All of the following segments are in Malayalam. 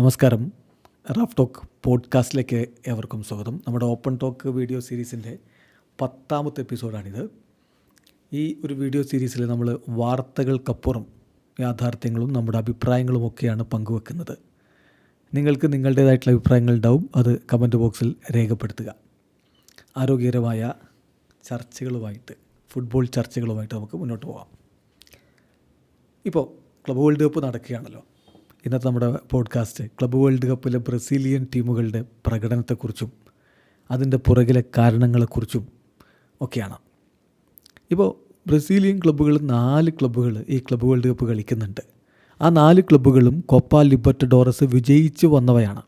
നമസ്കാരം. റാഫ് ടോക്ക് പോഡ്കാസ്റ്റിലേക്ക് ഏവർക്കും സ്വാഗതം. നമ്മുടെ ഓപ്പൺ ടോക്ക് വീഡിയോ സീരീസിന്റെ പത്താമത്തെ എപ്പിസോഡാണിത്. ഈ ഒരു വീഡിയോ സീരീസിൽ നമ്മൾ വാർത്തകൾക്കപ്പുറം യാഥാർത്ഥ്യങ്ങളും നമ്മുടെ അഭിപ്രായങ്ങളും ഒക്കെയാണ് പങ്കുവെക്കുന്നത്. നിങ്ങൾക്ക് നിങ്ങളുടേതായിട്ടുള്ള അഭിപ്രായങ്ങൾ ഉണ്ടാവും. അത് കമന്റ് ബോക്സിൽ രേഖപ്പെടുത്തുക. ആരോഗ്യകരമായ ചർച്ചകളുമായിട്ട് ഫുട്ബോൾ ചർച്ചകളുമായിട്ട് നമുക്ക് മുന്നോട്ട് പോകാം ഇപ്പോൾ ക്ലബ് വേൾഡ് കപ്പ് നടക്കുകയാണല്ലോ. ഇന്നത്തെ നമ്മുടെ പോഡ്കാസ്റ്റ് ക്ലബ് വേൾഡ് കപ്പിലെ ബ്രസീലിയൻ ടീമുകളുടെ പ്രകടനത്തെക്കുറിച്ചും അതിന്റെ പുറകിലെ കാരണങ്ങളെക്കുറിച്ചും ഒക്കെയാണ്. ഇപ്പോൾ ബ്രസീലിയൻ ക്ലബ്ബുകൾ നാല് ക്ലബ്ബുകൾ ഈ ക്ലബ് വേൾഡ് കപ്പ് കളിക്കുന്നുണ്ട്. ആ നാല് ക്ലബ്ബുകളും കൊപ്പ ലിബർട്ട് ഡോറസ് വിജയിച്ച് വന്നവയാണ്.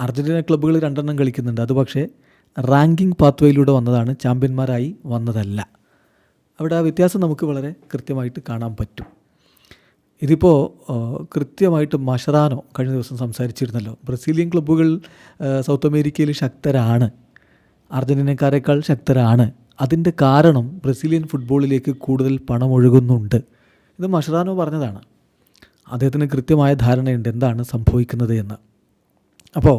അർജന്റീന ക്ലബ്ബുകൾ രണ്ടെണ്ണം കളിക്കുന്നുണ്ട്. അത് പക്ഷേ റാങ്കിങ് പാത്വേയിലൂടെ വന്നതാണ്. ചാമ്പ്യന്മാരായി വന്നതല്ല. അവിടെ ആ വ്യത്യാസം നമുക്ക് വളരെ കൃത്യമായിട്ട് കാണാൻ പറ്റും. ഇതിപ്പോൾ കൃത്യമായിട്ട് മഷറാനോ കഴിഞ്ഞ ദിവസം സംസാരിച്ചിരുന്നല്ലോ. ബ്രസീലിയൻ ക്ലബ്ബുകൾ സൗത്ത് അമേരിക്കയിൽ ശക്തരാണ്. അർജന്റീനക്കാരേക്കാൾ ശക്തരാണ്. അതിന്റെ കാരണം ബ്രസീലിയൻ ഫുട്ബോളിലേക്ക് കൂടുതൽ പണം ഒഴുകുന്നുണ്ട് ഇത് മഷറാനോ പറഞ്ഞതാണ്. അദ്ദേഹത്തിന് കൃത്യമായ ധാരണയുണ്ട് എന്താണ് സംഭവിക്കുന്നത് എന്ന്. അപ്പോൾ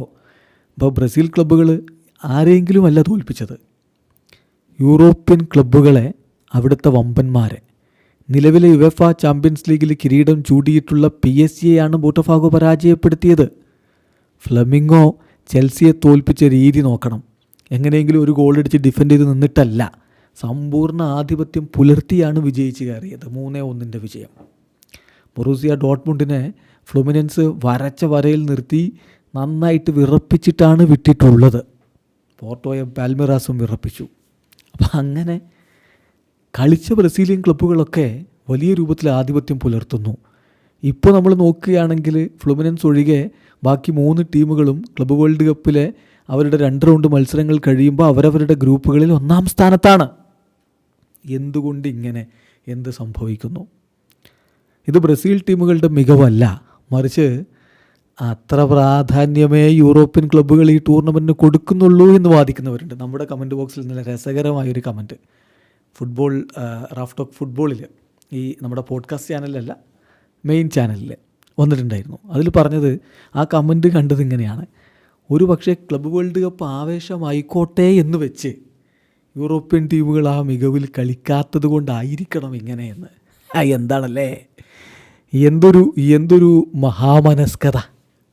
ഇപ്പോൾ ബ്രസീൽ ക്ലബ്ബുകൾ ആരെങ്കിലും അല്ല തോൽപ്പിച്ചത്. യൂറോപ്യൻ ക്ലബ്ബുകളെ അവിടുത്തെ വമ്പന്മാരെ നിലവിലെ യുവഫ ചാമ്പ്യൻസ് ലീഗിൽ കിരീടം ചൂടിയിട്ടുള്ള പി എസ് സിയെയാണ് ബോട്ടഫാഗോ പരാജയപ്പെടുത്തിയത്. ഫ്ലമിംഗോ ചെൽസിയെ തോൽപ്പിച്ച രീതി നോക്കണം. എങ്ങനെയെങ്കിലും ഒരു ഗോളടിച്ച് ഡിഫെൻഡ് ചെയ്ത് നിന്നിട്ടല്ല. സമ്പൂർണ ആധിപത്യം പുലർത്തിയാണ് വിജയിച്ച് കയറിയത്. മൂന്നേ ഒന്നിന്റെ വിജയം. മൊറൂസിയ ഡോട്ട്മുണ്ടിനെ ഫ്ലുമിനൻസ് വരച്ച വരയിൽ നിർത്തി നന്നായിട്ട് വിറപ്പിച്ചിട്ടാണ് വിട്ടിട്ടുള്ളത്. പോർട്ടോയും പാൽമിറാസും വിറപ്പിച്ചു. അപ്പം അങ്ങനെ കളിച്ച ബ്രസീലിയൻ ക്ലബ്ബുകളൊക്കെ വലിയ രൂപത്തിൽ ആധിപത്യം പുലർത്തുന്നു. ഇപ്പോൾ നമ്മൾ നോക്കുകയാണെങ്കിൽ ഫ്ലുമിനൻസ് ഒഴികെ ബാക്കി മൂന്ന് ടീമുകളും ക്ലബ്ബ് വേൾഡ് കപ്പിലെ അവരുടെ രണ്ട് റൗണ്ട് മത്സരങ്ങൾ കഴിയുമ്പോൾ അവരവരുടെ ഗ്രൂപ്പുകളിൽ ഒന്നാം സ്ഥാനത്താണ്. എന്തുകൊണ്ട് ഇങ്ങനെ? എന്ത് സംഭവിക്കുന്നു? ഇത് ബ്രസീൽ ടീമുകളുടെ മികവല്ല. മറിച്ച് അത്ര പ്രാധാന്യമേ യൂറോപ്യൻ ക്ലബ്ബുകൾ ഈ ടൂർണമെന്റിന് കൊടുക്കുന്നുള്ളൂ എന്ന് വാദിക്കുന്നവരുണ്ട്. നമ്മുടെ കമന്റ് ബോക്സിൽ നല്ല രസകരമായൊരു കമന്റ് ഫുട്ബോൾ റാഫ് ടോക്ക് ഫുട്ബോളിൽ ഈ നമ്മുടെ പോഡ്കാസ്റ്റ് ചാനലിലല്ല മെയിൻ ചാനലിൽ വന്നിട്ടുണ്ടായിരുന്നു. അതിൽ പറഞ്ഞത് ആ കമന്റ് കണ്ടത് ഇങ്ങനെയാണ്. ഒരു പക്ഷേ ക്ലബ് വേൾഡ് കപ്പ് ആവേശമായിക്കോട്ടെ എന്ന് വെച്ച് യൂറോപ്യൻ ടീമുകൾ ആ മികവിൽ കളിക്കാത്തത് കൊണ്ടായിരിക്കണം ഇങ്ങനെയെന്ന്. എന്താണല്ലേ? എന്തൊരു എന്തൊരു മഹാമനസ്കത.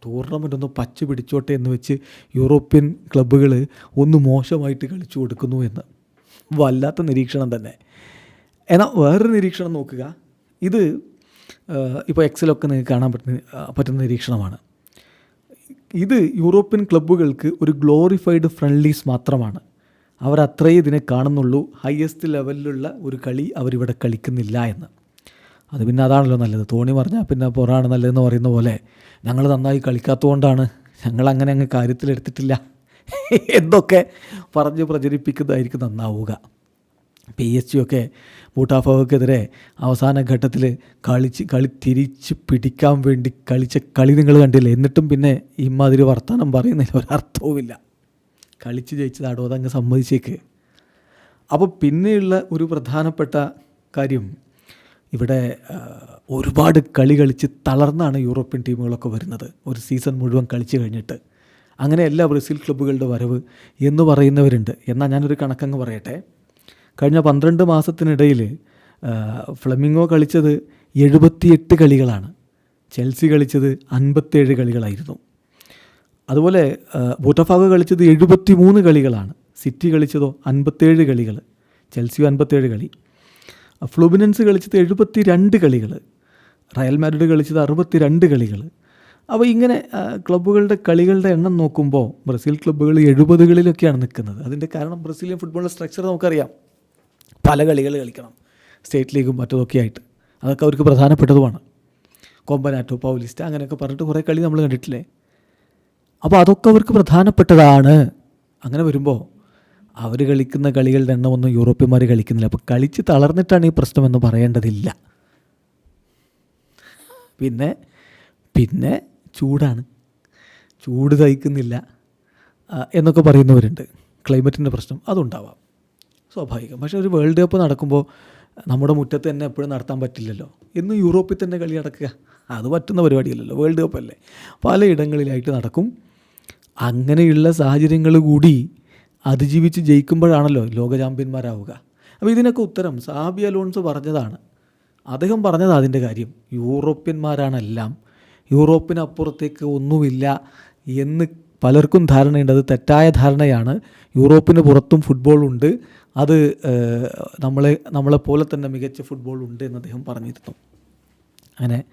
ടൂർണമെന്റ് ഒന്ന് പച്ച പിടിച്ചോട്ടെ എന്ന് വെച്ച് യൂറോപ്യൻ ക്ലബ്ബുകൾ ഒന്ന് മോശമായിട്ട് കളിച്ചു കൊടുക്കുന്നു എന്ന്. വല്ലാത്ത നിരീക്ഷണം തന്നെ. എന്നാൽ വേറൊരു നിരീക്ഷണം നോക്കുക. ഇത് ഇപ്പോൾ എക്സലൊക്കെ നിങ്ങൾക്ക് കാണാൻ പറ്റുന്ന പറ്റുന്ന നിരീക്ഷണമാണ്. ഇത് യൂറോപ്യൻ ക്ലബ്ബുകൾക്ക് ഒരു ഗ്ലോറിഫൈഡ് ഫ്രണ്ട്ലീസ് മാത്രമാണ്. അവർ അത്രയേ ഇതിനെ കാണുന്നുള്ളൂ. ഹയസ്റ്റ് ലെവലിലുള്ള ഒരു കളി അവരിവിടെ കളിക്കുന്നില്ല എന്ന്. അത് പിന്നെ അതാണല്ലോ നല്ലത്. തോണി പറഞ്ഞാൽ പിന്നെ പുറാണ് നല്ലതെന്ന് പറയുന്ന പോലെ ഞങ്ങൾ നന്നായി കളിക്കാത്തതുകൊണ്ടാണ് ഞങ്ങൾ അങ്ങനെ അങ്ങ് കാര്യത്തിലെടുത്തിട്ടില്ല. എന്തൊക്കെ പറഞ്ഞ് പ്രചരിപ്പിക്കുന്നതായിരിക്കും നന്നാവുക. പി എസ് ജി ഒക്കെ ബൂട്ടാഫോക്കെതിരെ അവസാന ഘട്ടത്തിൽ കളിച്ച് കളി തിരിച്ച് പിടിക്കാൻ വേണ്ടി കളിച്ച കളി നിങ്ങൾ കണ്ടില്ല? എന്നിട്ടും പിന്നെ ഇമാതിരി വർത്തമാനം പറയുന്നതിന് ഒരർത്ഥവുമില്ല. കളിച്ച് ജയിച്ചതാടോ അതങ്ങ് സമ്മതിച്ചേക്ക്. അപ്പോൾ പിന്നെയുള്ള ഒരു പ്രധാനപ്പെട്ട കാര്യം ഇവിടെ ഒരുപാട് കളി കളിച്ച് തളർന്നാണ് യൂറോപ്യൻ ടീമുകളൊക്കെ വരുന്നത്. ഒരു സീസൺ മുഴുവൻ കളിച്ച് കഴിഞ്ഞിട്ട്. അങ്ങനെയല്ല ബ്രസീൽ ക്ലബ്ബുകളുടെ വരവ് എന്ന് പറയുന്നവരുണ്ട്. എന്നാൽ ഞാനൊരു കണക്കങ്ങ് പറയട്ടെ. കഴിഞ്ഞ പന്ത്രണ്ട് മാസത്തിനിടയിൽ ഫ്ലമിങ്ങോ കളിച്ചത് എഴുപത്തിയെട്ട് കളികളാണ്. ചെൽസി കളിച്ചത് അൻപത്തേഴ് കളികളായിരുന്നു. അതുപോലെ ബൂട്ടഫാഗോ കളിച്ചത് എഴുപത്തി മൂന്ന് കളികളാണ്. സിറ്റി കളിച്ചതോ അൻപത്തേഴ് കളികൾ ചെൽസിയോ അൻപത്തേഴ് കളി. ഫ്ലുബിനൻസ് കളിച്ചത് എഴുപത്തി രണ്ട് കളികൾ റയൽ മാഡ്രിഡ് കളിച്ചത് അറുപത്തി രണ്ട് കളികൾ അപ്പോൾ ഇങ്ങനെ ക്ലബ്ബുകളുടെ കളികളുടെ എണ്ണം നോക്കുമ്പോൾ ബ്രസീൽ ക്ലബ്ബുകൾ എഴുപതുകളിലൊക്കെയാണ് നിൽക്കുന്നത്. അതിന്റെ കാരണം ബ്രസീലിയൻ ഫുട്ബോളിന്റെ സ്ട്രക്ചർ നമുക്കറിയാം. പല കളികൾ കളിക്കണം. സ്റ്റേറ്റ് ലീഗും മറ്റതൊക്കെ ആയിട്ട്. അതൊക്കെ അവർക്ക് പ്രധാനപ്പെട്ടതുമാണ്. കൊമ്പനാറ്റോ പൗലിസ്റ്റ അങ്ങനെയൊക്കെ പറഞ്ഞിട്ട് കുറേ കളി നമ്മൾ കണ്ടിട്ടില്ലേ? അപ്പോൾ അതൊക്കെ അവർക്ക് പ്രധാനപ്പെട്ടതാണ്. അങ്ങനെ വരുമ്പോൾ അവർ കളിക്കുന്ന കളികളുടെ എണ്ണമൊന്നും യൂറോപ്യന്മാർ കളിക്കുന്നില്ല. അപ്പോൾ കളിച്ച് തളർന്നിട്ടാണ് ഈ പ്രശ്നമെന്ന് പറയേണ്ടതില്ല. പിന്നെ പിന്നെ ചൂടാണ്. ചൂട് സഹിക്കുന്നില്ല എന്നൊക്കെ പറയുന്നവരുണ്ട്. ക്ലൈമറ്റിന്റെ പ്രശ്നം അതുണ്ടാവാം സ്വാഭാവികം. പക്ഷേ ഒരു വേൾഡ് കപ്പ് നടക്കുമ്പോൾ നമ്മുടെ മുറ്റത്ത് തന്നെ എപ്പോഴും നടത്താൻ പറ്റില്ലല്ലോ. എന്ന് യൂറോപ്പിൽ തന്നെ കളി നടക്കുക അത് പറ്റുന്ന പരിപാടിയല്ലല്ലോ. വേൾഡ് കപ്പ് അല്ലേ? പലയിടങ്ങളിലായിട്ട് നടക്കും. അങ്ങനെയുള്ള സാഹചര്യങ്ങൾ കൂടി അതിജീവിച്ച് ജയിക്കുമ്പോഴാണല്ലോ ലോക ചാമ്പ്യന്മാരാവുക. അപ്പോൾ ഇതിനൊക്കെ ഉത്തരം സാബി അലോൺസ് പറഞ്ഞതാണ്. അദ്ദേഹം പറഞ്ഞത് അതിന്റെ കാര്യം. യൂറോപ്യന്മാരാണെല്ലാം യൂറോപ്പിനപ്പുറത്തേക്ക് ഒന്നുമില്ല എന്ന് പലർക്കും ധാരണയുണ്ട്. അത് തെറ്റായ ധാരണയാണ്. യൂറോപ്പിന് പുറത്തും ഫുട്ബോൾ ഉണ്ട്. അത് നമ്മളെ നമ്മളെപ്പോലെ തന്നെ മികച്ച ഫുട്ബോൾ ഉണ്ട് എന്ന് അദ്ദേഹം പറഞ്ഞിരുന്നു. അങ്ങനെ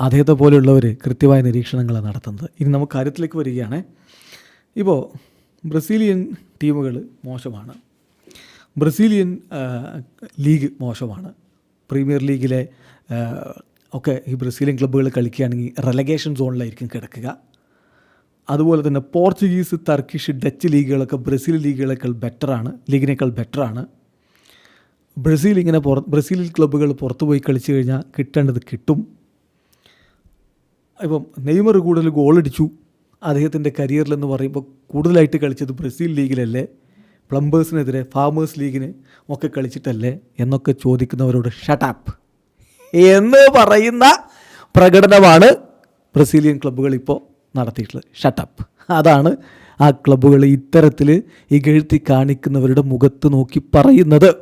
അദ്ദേഹത്തെ പോലെയുള്ളവർ കൃത്യമായ നിരീക്ഷണങ്ങളാണ് നടത്തുന്നത്. ഇനി നമുക്ക് കാര്യത്തിലേക്ക് വരികയാണ്. ഇപ്പോൾ ബ്രസീലിയൻ ടീമുകൾ മോശമാണ്. ബ്രസീലിയൻ ലീഗ് മോശമാണ്. പ്രീമിയർ ലീഗിലെ ഒക്കെ ഈ ബ്രസീലിയൻ ക്ലബ്ബുകൾ കളിക്കുകയാണെങ്കിൽ റെലഗേഷൻ സോണിലായിരിക്കും കിടക്കുക. അതുപോലെ തന്നെ പോർച്ചുഗീസ് ടർക്കിഷ് ഡച്ച് ലീഗുകളൊക്കെ ബ്രസീൽ ലീഗുകളേക്കാൾ ബെറ്ററാണ് ലീഗിനേക്കാൾ ബെറ്ററാണ് ബ്രസീൽ ഇങ്ങനെ പുറ ബ്രസീലിൽ ക്ലബ്ബുകൾ പുറത്തു പോയി കളിച്ചു കഴിഞ്ഞാൽ കിട്ടേണ്ടത് കിട്ടും. ഇപ്പം നെയ്മർ കൂടുതൽ ഗോളടിച്ചു അദ്ദേഹത്തിന്റെ കരിയറിലെന്ന് പറയുമ്പോൾ കൂടുതലായിട്ട് കളിച്ചത് ബ്രസീൽ ലീഗിലല്ലേ പ്ലംബേഴ്സിനെതിരെ ഫാമേഴ്സ് ലീഗിന് ഒക്കെ കളിച്ചിട്ടല്ലേ? എന്നൊക്കെ ചോദിക്കുന്നവരോട് ഷട്ടാപ്പ് എന്ന് പറയുന്ന പ്രകടനമാണ് ബ്രസീലിയൻ ക്ലബ്ബുകൾ ഇപ്പോൾ നടത്തിയിട്ടുള്ളത്. ഷട്ടപ്പ് അതാണ് ആ ക്ലബ്ബുകൾ ഇത്തരത്തിൽ ഇകഴ്ത്തി കാണിക്കുന്നവരുടെ മുഖത്ത് നോക്കി പറയുന്നത്.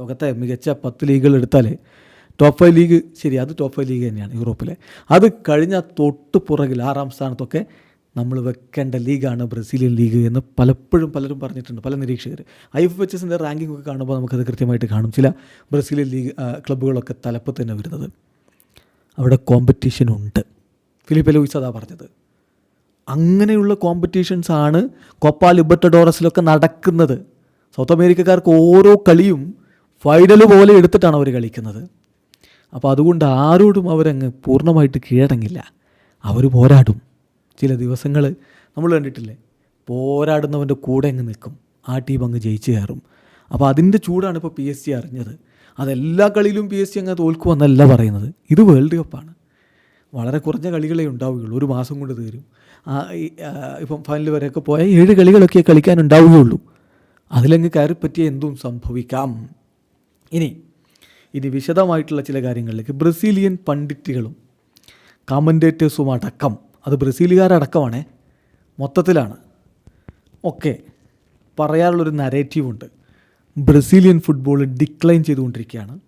ലോകത്തെ മികച്ച പത്ത് ലീഗുകൾ എടുത്താൽ ടോപ്പ് ഫൈവ് ലീഗ് ശരി അത് ടോപ്പ് ഫൈവ് ലീഗ് തന്നെയാണ് യൂറോപ്പിലെ. അത് കഴിഞ്ഞ തൊട്ട് പുറകിൽ ആറാം സ്ഥാനത്തൊക്കെ നമ്മൾ വെക്കേണ്ട ലീഗാണ് ബ്രസീലിയൻ ലീഗ് എന്ന് പലപ്പോഴും പലരും പറഞ്ഞിട്ടുണ്ട് പല നിരീക്ഷകർ ഐ എഫ് എച്ച് എസിന്റെ റാങ്കിംഗ് ഒക്കെ കാണുമ്പോൾ നമുക്കത് കൃത്യമായിട്ട് കാണും. ചില ബ്രസീലിയൻ ലീഗ് ക്ലബ്ബുകളൊക്കെ തലപ്പ് തന്നെ വരുന്നത്. അവിടെ കോമ്പറ്റീഷൻ ഉണ്ട്. ഫിലിപ്പ് ലൂയിസ് അതാ പറഞ്ഞത്. അങ്ങനെയുള്ള കോമ്പറ്റീഷൻസ് ആണ് കൊപ്പ ലിബർട്ടഡോറസിലൊക്കെ നടക്കുന്നത്. സൗത്ത് അമേരിക്കക്കാർക്ക് ഓരോ കളിയും ഫൈനൽ പോലെ എടുത്തിട്ടാണ് അവർ കളിക്കുന്നത്. അപ്പോൾ അതുകൊണ്ട് ആരോടും അവരങ്ങ് പൂർണമായിട്ട് കീഴടങ്ങില്ല. അവർ പോരാടും. ചില ദിവസങ്ങൾ നമ്മൾ കണ്ടിട്ടില്ലേ? പോരാടുന്നവന്റെ കൂടെ അങ്ങ് നിൽക്കും. ആ ടീം അങ്ങ് ജയിച്ചു കയറും. അപ്പോൾ അതിന്റെ ചൂടാണ് ഇപ്പോൾ പി എസ് സി അറിഞ്ഞത്. അതെല്ലാ കളിയിലും പി എസ് സി അങ്ങ് തോൽക്കുമെന്നല്ല പറയുന്നത്. ഇത് വേൾഡ് കപ്പാണ് വളരെ കുറഞ്ഞ കളികളേ ഉണ്ടാവുകയുള്ളൂ. ഒരു മാസം കൊണ്ട് തീരും. ഇപ്പം ഫൈനൽ വരെയൊക്കെ പോയാൽ ഏഴ് കളികളൊക്കെ കളിക്കാനുണ്ടാവുകയുള്ളൂ അതിലങ്ങ് കയറി പറ്റിയ എന്തും സംഭവിക്കാം. ഇനി ഇനി വിശദമായിട്ടുള്ള ചില കാര്യങ്ങളിലേക്ക്. ബ്രസീലിയൻ പണ്ഡിറ്റുകളും കമന്റേറ്റേഴ്സും അടക്കം അത് ബ്രസീലുകാരടക്കമാണേ. മൊത്തത്തിലാണ്. ഒക്കെ പറയാനുള്ളൊരു നരേറ്റീവുണ്ട് ബ്രസീലിയൻ ഫുട്ബോൾ ഡിക്ലൈൻ ചെയ്തുകൊണ്ടിരിക്കുകയാണ്.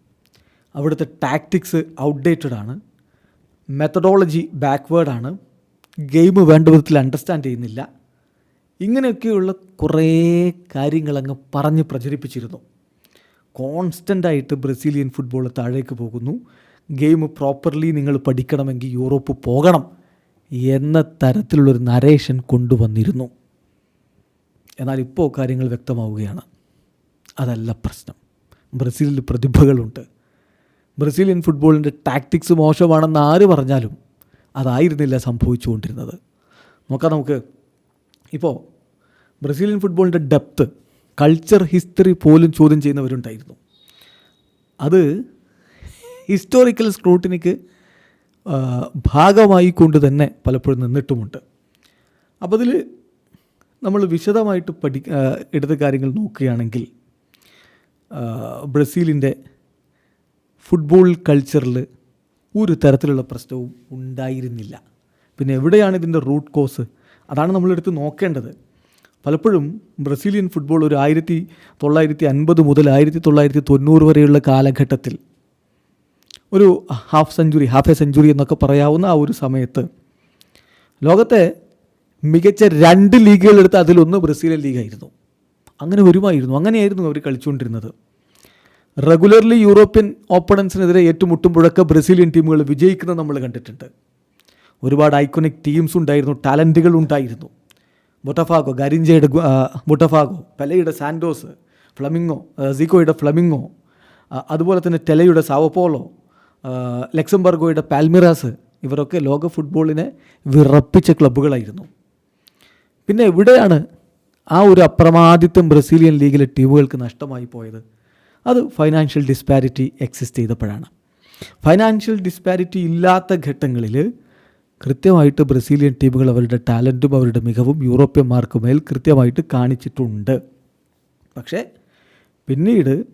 അവിടുത്തെ ടാക്ടിക്സ് ഔട്ട്ഡേറ്റഡ് ആണ്. മെത്തഡോളജി ബാക്ക്വേർഡാണ് ഗെയിം വേണ്ട വിധത്തിൽ അണ്ടർസ്റ്റാൻഡ് ചെയ്യുന്നില്ല. ഇങ്ങനെയൊക്കെയുള്ള കുറേ കാര്യങ്ങളങ്ങ് പറഞ്ഞ് പ്രചരിപ്പിച്ചിരുന്നു. കോൺസ്റ്റന്റായിട്ട് ബ്രസീലിയൻ ഫുട്ബോൾ താഴേക്ക് പോകുന്നു. ഗെയിം പ്രോപ്പർലി നിങ്ങൾ പഠിക്കണമെങ്കിൽ യൂറോപ്പ് പോകണം. എന്ന തരത്തിലുള്ളൊരു നരേഷൻ കൊണ്ടുവന്നിരുന്നു. എന്നാൽ ഇപ്പോൾ കാര്യങ്ങൾ വ്യക്തമാവുകയാണ്. അതല്ല പ്രശ്നം. ബ്രസീലിൽ പ്രതിഭകളുണ്ട്. ബ്രസീലിയൻ ഫുട്ബോളിന്റെ ടാക്ടിക്സ് മോശമാണെന്ന് ആര് പറഞ്ഞാലും അതായിരുന്നില്ല സംഭവിച്ചുകൊണ്ടിരുന്നത്. നോക്കാം നമുക്ക്. ഇപ്പോൾ ബ്രസീലിയൻ ഫുട്ബോളിന്റെ ഡെപ്ത്ത് കൾച്ചർ ഹിസ്റ്ററി പോലും ചോദ്യം ചെയ്യുന്നവരുണ്ടായിരുന്നു. അത് ഹിസ്റ്റോറിക്കൽ സ്ക്രൂട്ടിനിക്ക് ഭാഗമായി കൊണ്ട് തന്നെ പലപ്പോഴും നിന്നിട്ടുമുണ്ട്. അപ്പോൾ അതിൽ നമ്മൾ വിശദമായിട്ട് പഠി എടുത്ത കാര്യങ്ങൾ നോക്കുകയാണെങ്കിൽ ബ്രസീലിന്റെ ഫുട്ബോൾ കൾച്ചറിൽ ഒരു തരത്തിലുള്ള പ്രശ്നവും ഉണ്ടായിരുന്നില്ല. പിന്നെ എവിടെയാണ് ഇതിന്റെ റൂട്ട് കോസ്? അതാണ് നമ്മളെടുത്ത് നോക്കേണ്ടത്. പലപ്പോഴും ബ്രസീലിയൻ ഫുട്ബോൾ ഒരു ആയിരത്തി തൊള്ളായിരത്തി അൻപത് മുതൽ ആയിരത്തി തൊള്ളായിരത്തി തൊണ്ണൂറ് വരെയുള്ള കാലഘട്ടത്തിൽ ഒരു half century half a century എന്നൊക്കെ പറയാവുന്ന ആ ഒരു സമയത്ത് ലോകത്തെ മികച്ച രണ്ട് ലീഗുകളെടുത്ത് അതിലൊന്ന് ബ്രസീലിയൻ ലീഗായിരുന്നു. അങ്ങനെ വരുമായിരുന്നു അങ്ങനെയായിരുന്നു അവർ കളിച്ചുകൊണ്ടിരുന്നത്. റെഗുലർലി യൂറോപ്യൻ ഓപ്പണൻസിനെതിരെ ഏറ്റുമുട്ടുമ്പോഴൊക്കെ ബ്രസീലിയൻ ടീമുകൾ വിജയിക്കുന്നത് നമ്മൾ കണ്ടിട്ടുണ്ട്. ഒരുപാട് ഐക്കോണിക് ടീംസ് ഉണ്ടായിരുന്നു ടാലന്റുകൾ ഉണ്ടായിരുന്നു. ബൊട്ടഫാഗോ ഗരിഞ്ചയുടെ ബൊട്ടഫാഗോ പെലയുടെ സാൻഡോസ് ഫ്ലമിങ്ങോ സിക്കോയുടെ ഫ്ലമിങ്ങോ അതുപോലെ തന്നെ ടെലയുടെ സാവപ്പോളോ ആ, ലക്സംബർഗോയുടെ പാൽമിറാസ് ഇവരൊക്കെ ലോക ഫുട്ബോളിനെ വിറപ്പിച്ച ക്ലബ്ബുകളായിരുന്നു. പിന്നെ എവിടെയാണ് ആ ഒരു അപ്രമാദിത്വം ബ്രസീലിയൻ ലീഗിലെ ടീമുകൾക്ക് നഷ്ടമായി പോയത്? അത് ഫൈനാൻഷ്യൽ ഡിസ്പാരിറ്റി എക്സിസ്റ്റ് ചെയ്തപ്പോഴാണ്. ഫൈനാൻഷ്യൽ ഡിസ്പാരിറ്റി ഇല്ലാത്ത ഘട്ടങ്ങളിൽ കൃത്യമായിട്ട് ബ്രസീലിയൻ ടീമുകൾ അവരുടെ ടാലന്റും അവരുടെ മികവും യൂറോപ്യന്മാർക്ക് മേൽ കൃത്യമായിട്ട് കാണിച്ചിട്ടുണ്ട്. പക്ഷേ പിന്നീട്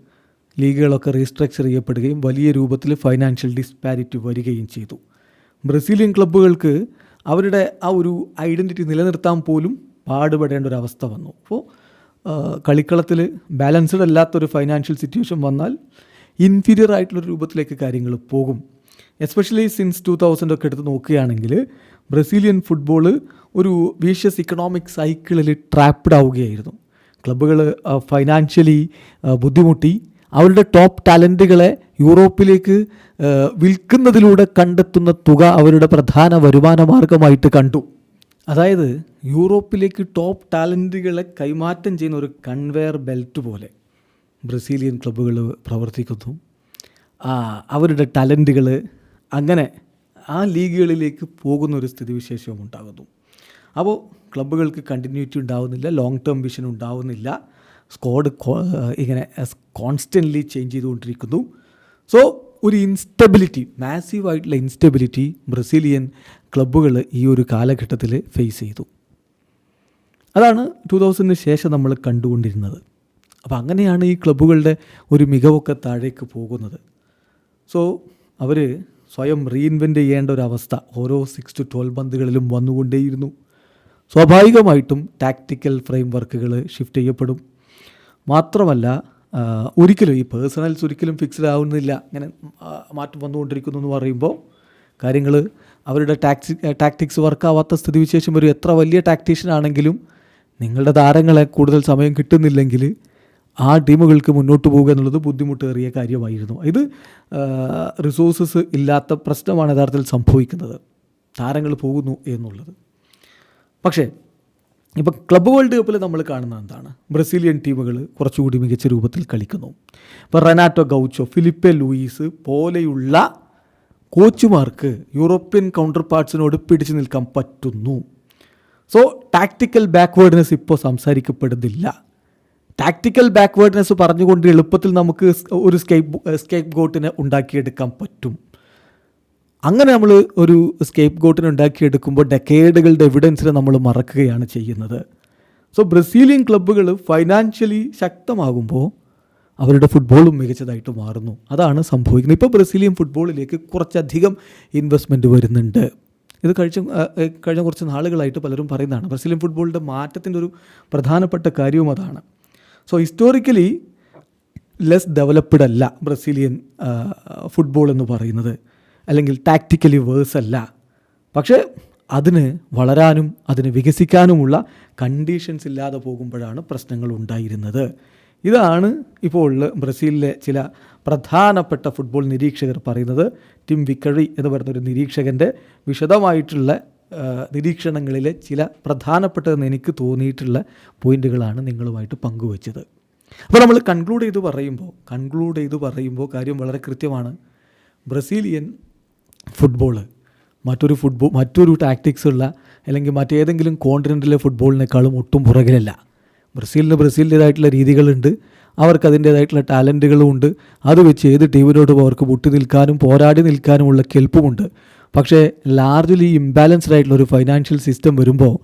ലീഗുകളൊക്കെ റീസ്ട്രക്ചർ ചെയ്യപ്പെടുകയും വലിയ രൂപത്തിൽ ഫൈനാൻഷ്യൽ ഡിസ്പാരിറ്റി വരികയും ചെയ്തു. ബ്രസീലിയൻ ക്ലബ്ബുകൾക്ക് അവരുടെ ആ ഒരു ഐഡന്റിറ്റി നിലനിർത്താൻ പോലും പാടുപെടേണ്ട ഒരു അവസ്ഥ വന്നു. അപ്പോൾ കളിക്കളത്തിൽ ബാലൻസ്ഡ് അല്ലാത്തൊരു ഫൈനാൻഷ്യൽ സിറ്റുവേഷൻ വന്നാൽ ഇൻഫീരിയർ ആയിട്ടുള്ളൊരു രൂപത്തിലേക്ക് കാര്യങ്ങൾ പോകും. എസ്പെഷ്യലി സിൻസ് ടു തൗസൻഡ് ഒക്കെ എടുത്ത് നോക്കുകയാണെങ്കിൽ ബ്രസീലിയൻ ഫുട്ബോൾ ഒരു വീഷ്യസ് ഇക്കണോമിക് സൈക്കിളിൽ ട്രാപ്ഡ് ആവുകയായിരുന്നു. ക്ലബ്ബുകൾ ഫൈനാൻഷ്യലി ബുദ്ധിമുട്ടി. അവരുടെ ടോപ്പ് ടാലന്റുകളെ യൂറോപ്പിലേക്ക് വിൽക്കുന്നതിലൂടെ കണ്ടെത്തുന്ന തുക അവരുടെ പ്രധാന വരുമാന മാർഗമായിട്ട് കണ്ടു. അതായത് യൂറോപ്പിലേക്ക് ടോപ്പ് ടാലന്റുകളെ കൈമാറ്റം ചെയ്യുന്ന ഒരു കൺവെയർ ബെൽറ്റ് പോലെ ബ്രസീലിയൻ ക്ലബ്ബുകൾ പ്രവർത്തിക്കുന്നു. അവരുടെ ടാലന്റുകൾ അങ്ങനെ ആ ലീഗുകളിലേക്ക് പോകുന്ന ഒരു സ്ഥിതിവിശേഷവും ഉണ്ടാകുന്നു. അപ്പോൾ ക്ലബ്ബുകൾക്ക് കണ്ടിന്യൂറ്റി ഉണ്ടാവുന്നില്ല ലോങ് ടേം വിഷൻ ഉണ്ടാവുന്നില്ല. സ്ക്വാഡ് ഇങ്ങനെ കോൺസ്റ്റന്റ്ലി ചേഞ്ച് ചെയ്തുകൊണ്ടിരിക്കുന്നു. സോ ഒരു ഇൻസ്റ്റബിലിറ്റി മാസീവായിട്ടുള്ള ഇൻസ്റ്റബിലിറ്റി ബ്രസീലിയൻ ക്ലബ്ബുകൾ ഈ ഒരു കാലഘട്ടത്തിൽ ഫേസ് ചെയ്തു. അതാണ് ടു തൗസൻഡിന് ശേഷം നമ്മൾ കണ്ടുകൊണ്ടിരുന്നത്. അപ്പോൾ അങ്ങനെയാണ് ഈ ക്ലബ്ബുകളുടെ ഒരു മികവൊക്കെ താഴേക്ക് പോകുന്നത്. സോ അവർ സ്വയം റീഇൻവെന്റ് ചെയ്യേണ്ട ഒരു അവസ്ഥ ഓരോ സിക്സ് ടു ട്വൽവ് മന്തുകളിലും വന്നുകൊണ്ടേയിരുന്നു. സ്വാഭാവികമായിട്ടും ടാക്റ്റിക്കൽ ഫ്രെയിം വർക്കുകൾ ഷിഫ്റ്റ് ചെയ്യപ്പെടും. മാത്രമല്ല ഒരിക്കലും ഈ പേഴ്സണൽസ് ഒരിക്കലും ഫിക്സ്ഡ് ആവുന്നില്ല. ഇങ്ങനെ മാറ്റം വന്നുകൊണ്ടിരിക്കുന്നു എന്ന് പറയുമ്പോൾ കാര്യങ്ങൾ അവരുടെ ടാക്സി ടാക്ടിക്സ് വർക്കാവാത്ത സ്ഥിതിവിശേഷം ഒരു എത്ര വലിയ ടാക്ടീഷ്യൻ ആണെങ്കിലും നിങ്ങളുടെ താരങ്ങളെ കൂടുതൽ സമയം കിട്ടുന്നില്ലെങ്കിൽ ആ ടീമുകൾക്ക് മുന്നോട്ട് പോകുക എന്നുള്ളത് ബുദ്ധിമുട്ടേറിയ കാര്യമായിരുന്നു. ഇത് റിസോഴ്സസ് ഇല്ലാത്ത പ്രശ്നമാണ് യഥാർത്ഥത്തിൽ സംഭവിക്കുന്നത്. താരങ്ങൾ പോകുന്നു എന്നുള്ളത്. പക്ഷേ ഇപ്പോൾ ക്ലബ് വേൾഡ് കപ്പിൽ നമ്മൾ കാണുന്നത് എന്താണ്? ബ്രസീലിയൻ ടീമുകൾ കുറച്ചുകൂടി മികച്ച രൂപത്തിൽ കളിക്കുന്നു. ഇപ്പോൾ റെനാറ്റോ ഗൗച്ചോ ഫിലിപ്പെ ലൂയിസ് പോലെയുള്ള കോച്ചുമാർക്ക് യൂറോപ്യൻ കൗണ്ടർ പാർട്സിനോട് പിടിച്ചു നിൽക്കാൻ പറ്റുന്നു. സോ ടാക്റ്റിക്കൽ ബാക്ക്വേർഡ്നെസ് ഇപ്പോൾ സംസാരിക്കപ്പെടുന്നില്ല. ടാക്റ്റിക്കൽ ബാക്ക്വേർഡ്നെസ് പറഞ്ഞുകൊണ്ട് എളുപ്പത്തിൽ നമുക്ക് ഒരു സ്കേപ്പ് സ്കേപ്പ് ഗോട്ടിനെ ഉണ്ടാക്കിയെടുക്കാൻ പറ്റും. അങ്ങനെ നമ്മൾ ഒരു സ്കേപ്പ് ഗോട്ടിനെ ഉണ്ടാക്കിയെടുക്കുമ്പോൾ ഡെക്കേഡുകളുടെ എവിഡൻസിനെ നമ്മൾ മറക്കുകയാണ് ചെയ്യുന്നത്. സോ ബ്രസീലിയൻ ക്ലബ്ബുകൾ ഫൈനാൻഷ്യലി ശക്തമാകുമ്പോൾ അവരുടെ ഫുട്ബോളും മികച്ചതായിട്ട് മാറുന്നു. അതാണ് സംഭവിക്കുന്നത്. ഇപ്പോൾ ബ്രസീലിയൻ ഫുട്ബോളിലേക്ക് കുറച്ചധികം ഇൻവെസ്റ്റ്മെന്റ് വരുന്നുണ്ട്. ഇത് കഴിച്ച കഴിഞ്ഞ കുറച്ച് നാളുകളായിട്ട് പലരും പറയുന്നതാണ്. ബ്രസീലിയൻ ഫുട്ബോളിന്റെ മാറ്റത്തിന്റെ ഒരു പ്രധാനപ്പെട്ട കാര്യവും അതാണ്. സോ ഹിസ്റ്റോറിക്കലി ലെസ് ഡെവലപ്ഡ് അല്ല ബ്രസീലിയൻ ഫുട്ബോൾ എന്ന് പറയുന്നത്. അല്ലെങ്കിൽ ടാക്റ്റിക്കലി വേഴ്സ് അല്ല. പക്ഷേ അതിന് വളരാനും അതിന് വികസിക്കാനുമുള്ള കണ്ടീഷൻസ് ഇല്ലാതെ പോകുമ്പോഴാണ് പ്രശ്നങ്ങൾ ഉണ്ടായിരുന്നത്. ഇതാണ് ഇപ്പോൾ ഉള്ള ബ്രസീലിലെ ചില പ്രധാനപ്പെട്ട ഫുട്ബോൾ നിരീക്ഷകർ പറയുന്നത്. ടിം വിക്കഴി എന്ന് പറയുന്ന ഒരു നിരീക്ഷകന്റെ വിശദമായിട്ടുള്ള നിരീക്ഷണങ്ങളിലെ ചില പ്രധാനപ്പെട്ടതെന്ന് എനിക്ക് തോന്നിയിട്ടുള്ള പോയിന്റുകളാണ് നിങ്ങളുമായിട്ട് പങ്കുവച്ചത്. അപ്പോൾ നമ്മൾ കൺക്ലൂഡ് ചെയ്ത് പറയുമ്പോൾ കൺക്ലൂഡ് ചെയ്ത് പറയുമ്പോൾ കാര്യം വളരെ കൃത്യമാണ്. ബ്രസീലിയൻ ഫുട്ബോൾ മറ്റൊരു ഫുട്ബോൾ മറ്റൊരു ടാക്ടിക്സ് ഉള്ള അല്ലെങ്കിൽ മറ്റേതെങ്കിലും കോണ്ടിനെന്റിലെ ഫുട്ബോളിനേക്കാളും ഒട്ടും പുറകിലല്ല. ബ്രസീലിന് ബ്രസീലിന്റേതായിട്ടുള്ള രീതികളുണ്ട്. അവർക്ക് അതിന്റേതായിട്ടുള്ള ടാലന്റുകളും ഉണ്ട്. അത് വെച്ച് ഏത് ടീമിനോടും അവർക്ക് മുട്ടി നിൽക്കാനും പോരാടി നിൽക്കാനുമുള്ള കെൽപ്പുമുണ്ട്. പക്ഷേ ലാർജ്ലി ഇംബാലൻസ്ഡ് ആയിട്ടുള്ള ഒരു ഫൈനാൻഷ്യൽ സിസ്റ്റം വരുമ്പോൾ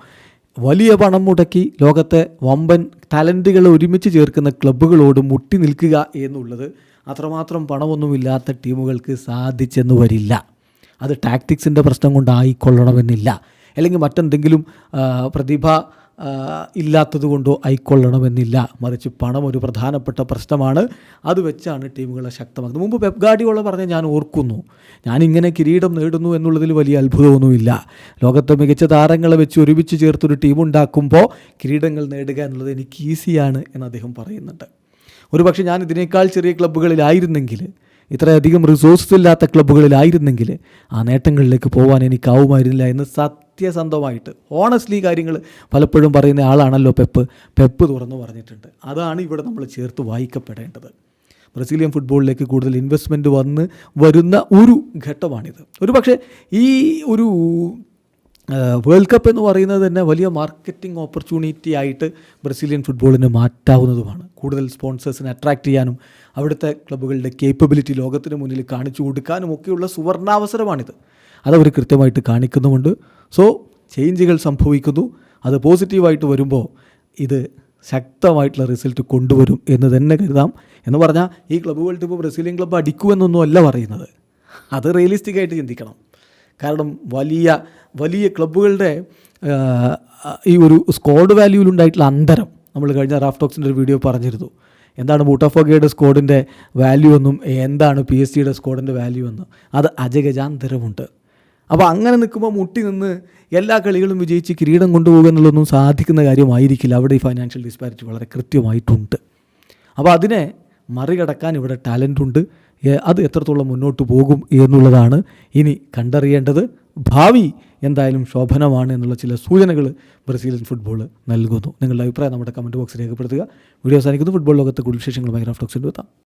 വലിയ പണം മുടക്കി ലോകത്തെ വമ്പൻ ടാലന്റുകൾ ഒരുമിച്ച് ചേർക്കുന്ന ക്ലബ്ബുകളോട് മുട്ടി നിൽക്കുക എന്നുള്ളത് അത്രമാത്രം പണമൊന്നുമില്ലാത്ത ടീമുകൾക്ക് സാധിച്ചെന്ന് വരില്ല. അത് ടാക്ടിക്സിന്റെ പ്രശ്നം കൊണ്ടായിക്കൊള്ളണമെന്നില്ല. അല്ലെങ്കിൽ മറ്റെന്തെങ്കിലും പ്രതിഭ ഇല്ലാത്തത് കൊണ്ടോ ആയിക്കൊള്ളണമെന്നില്ല. മറിച്ച് പണം ഒരു പ്രധാനപ്പെട്ട പ്രശ്നമാണ്. അത് വെച്ചാണ് ടീമുകളെ ശക്തമാക്കുന്നത്. മുമ്പ് പെപ് ഗാഡിയോള പറഞ്ഞ ഞാൻ ഓർക്കുന്നു. ഞാനിങ്ങനെ കിരീടം നേടുന്നു എന്നുള്ളതിൽ വലിയ അത്ഭുതമൊന്നുമില്ല. ലോകത്തെ മികച്ച താരങ്ങളെ വെച്ച് ഒരുമിച്ച് ചേർത്തൊരു ടീം ഉണ്ടാക്കുമ്പോൾ കിരീടങ്ങൾ നേടുക എന്നുള്ളത് എനിക്ക് ഈസിയാണ് എന്ന് അദ്ദേഹം പറയുന്നുണ്ട്. ഒരുപക്ഷെ ഞാൻ ഇതിനേക്കാൾ ചെറിയ ക്ലബ്ബുകളിലായിരുന്നെങ്കിൽ ഇത്രയധികം റിസോഴ്സസ് ഇല്ലാത്ത ക്ലബ്ബുകളിലായിരുന്നെങ്കിൽ ആ നേട്ടങ്ങളിലേക്ക് പോകാൻ എനിക്കാവുമായിരുന്നില്ല എന്ന് സത്യസന്ധമായിട്ട് ഓണസ്റ്റ്ലി കാര്യങ്ങൾ പലപ്പോഴും പറയുന്ന ആളാണല്ലോ പെപ്പ്. പെപ്പ് തുറന്നു പറഞ്ഞിട്ടുണ്ട്. അതാണ് ഇവിടെ നമ്മൾ ചേർത്ത് വായിക്കപ്പെടേണ്ടത്. ബ്രസീലിയൻ ഫുട്ബോളിലേക്ക് കൂടുതൽ ഇൻവെസ്റ്റ്മെന്റ് വന്ന് വരുന്ന ഒരു ഘട്ടമാണിത്. ഒരു പക്ഷേ ഈ ഒരു വേൾഡ് കപ്പ് എന്ന് പറയുന്നത് തന്നെ വലിയ മാർക്കറ്റിംഗ് ഓപ്പർച്യൂണിറ്റി ആയിട്ട് ബ്രസീലിയൻ ഫുട്ബോളിനെ മാറ്റാവുന്നതുമാണ്. കൂടുതൽ സ്പോൺസേഴ്സിനെ അട്രാക്റ്റ് ചെയ്യാനും അവിടുത്തെ ക്ലബ്ബുകളുടെ കേപ്പബിലിറ്റി ലോകത്തിന് മുന്നിൽ കാണിച്ചു കൊടുക്കാനും ഒക്കെയുള്ള സുവർണാവസരമാണിത്. അതവർ കൃത്യമായിട്ട് കാണിക്കുന്നുമുണ്ട്. സോ ചേഞ്ചുകൾ സംഭവിക്കുന്നു. അത് പോസിറ്റീവായിട്ട് വരുമ്പോൾ ഇത് ശക്തമായിട്ടുള്ള റിസൾട്ട് കൊണ്ടുവരും എന്ന് തന്നെ കരുതാം. എന്ന് പറഞ്ഞാൽ ഈ ക്ലബ്ബുകൾ ഇപ്പോൾ ബ്രസീലിയൻ ക്ലബ്ബ് അടിക്കുമെന്നൊന്നും അല്ല പറയുന്നത്. അത് റിയലിസ്റ്റിക് ആയിട്ട് ചിന്തിക്കണം. കാരണം വലിയ വലിയ ക്ലബ്ബുകളുടെ ഈ ഒരു സ്ക്വാഡ് വാല്യൂവിലുണ്ടായിട്ടുള്ള അന്തരം നമ്മൾ കഴിഞ്ഞ റാഫ്റ്റോക്സിന്റെ ഒരു വീഡിയോ പറഞ്ഞിരുന്നു. എന്താണ് ബൂട്ടോഫോഗയുടെ സ്കോഡിന്റെ വാല്യൂ എന്നും എന്താണ് പി എസ് സിയുടെ സ്കോഡിന്റെ വാല്യൂ എന്നും അത് അജഗജാന്തരമുണ്ട് അപ്പോൾ അങ്ങനെ നിൽക്കുമ്പോൾ മുട്ടി നിന്ന് എല്ലാ കളികളും വിജയിച്ച് കിരീടം കൊണ്ടുപോകുക എന്നുള്ളതൊന്നും സാധിക്കുന്ന കാര്യമായിരിക്കില്ല. അവിടെ ഈ ഫൈനാൻഷ്യൽ ഡിസ്പാരിറ്റി വളരെ കൃത്യമായിട്ടുണ്ട്. അപ്പോൾ അതിനെ മറികടക്കാൻ ഇവിടെ ടാലന്റ് ഉണ്ട്. അത് എത്രത്തോളം മുന്നോട്ട് പോകും എന്നുള്ളതാണ് ഇനി കണ്ടറിയേണ്ടത്. ഭാവി എന്തായാലും ശോഭനമാണ് എന്നുള്ള ചില സൂചനകൾ ബ്രസീലിയൻ ഫുട്ബോൾ നൽകുന്നു. നിങ്ങളുടെ അഭിപ്രായം നമ്മുടെ കമന്റ് ബോക്സിൽ രേഖപ്പെടുത്തുക. വീഡിയോ അവസാനിക്കുന്നു. ഫുട്ബോൾ ലോകത്തെ കൂടുതൽ വിശേഷങ്ങളുമായി റാഫ്റ്റോക്സിൽ എത്താം.